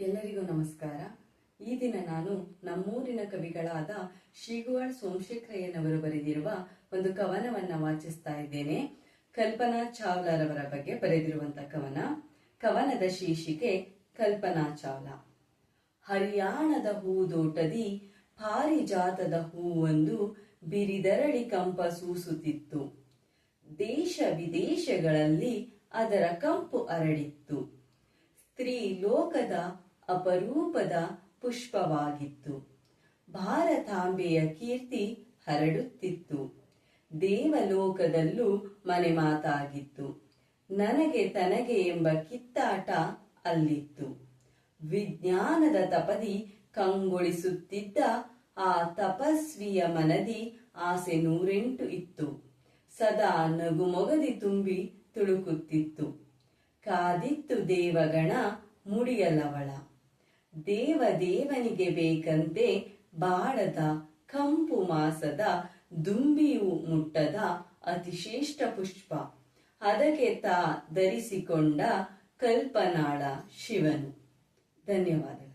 ಎಲ್ಲರಿಗೂ ನಮಸ್ಕಾರ. ಈ ದಿನ ನಾನು ನಮ್ಮೂರಿನ ಕವಿಗಳಾದ ಶ್ರೀಗುವಾಳ್ ಸೋಮಶೇಖರಯ್ಯನವರು ಬರೆದಿರುವ ಒಂದು ಕವನವನ್ನ ವಾಚಿಸ್ತಾ ಇದ್ದೇನೆ. ಕಲ್ಪನಾ ಚಾವ್ಲಾರವರ ಬಗ್ಗೆ ಬರೆದಿರುವಂತ ಕವನ. ಕವನದ ಶೀರ್ಷಿಕೆ ಕಲ್ಪನಾ ಚಾವ್ಲಾ. ಹರಿಯಾಣದ ಹೂದೋಟದಿ ಪಾರಿಜಾತದ ಹೂವೊಂದು ಬಿರಿದರಳಿ ಕಂಪ ಸೂಸುತ್ತಿತ್ತು. ದೇಶ ವಿದೇಶಗಳಲ್ಲಿ ಅದರ ಕಂಪು ಅರಳಿತ್ತು. ಸ್ತ್ರೀ ಲೋಕದ ಅಪರೂಪದ ಪುಷ್ಪವಾಗಿತ್ತು. ಭಾರತಾಂಬೆಯ ಕೀರ್ತಿ ಹರಡುತ್ತಿತ್ತು. ದೇವಲೋಕದಲ್ಲೂ ಮನೆ ಮಾತಾಗಿತ್ತು. ನನಗೆ ತನಗೆ ಎಂಬ ಕಿತ್ತಾಟ ಅಲ್ಲಿತ್ತು. ವಿಜ್ಞಾನದ ತಪದಿ ಕಂಗೊಳಿಸುತ್ತಿದ್ದ ಆ ತಪಸ್ವಿಯ ಮನದಿ ಆಸೆ ನೂರೆಂಟು ಇತ್ತು. ಸದಾ ನಗುಮೊಗದಿ ತುಂಬಿ ತುಳುಕುತ್ತಿತ್ತು. ಕಾದಿತ್ತು ದೇವಗಣ ಮುಡಿಯಲವಳ. ದೇವ ದೇವನಿಗೆ ಬೇಕಂತೆ ಬಾಳದ ಕಂಪು ಮಾಸದ ದುಂಬಿಯು ಮುಟ್ಟದ ಅತಿಶ್ರೇಷ್ಠ ಪುಷ್ಪ. ಅದಕ್ಕೆ ತಾ ಧರಿಸಿಕೊಂಡ ಕಲ್ಪನಾಳ ಶಿವನು. ಧನ್ಯವಾದಗಳು.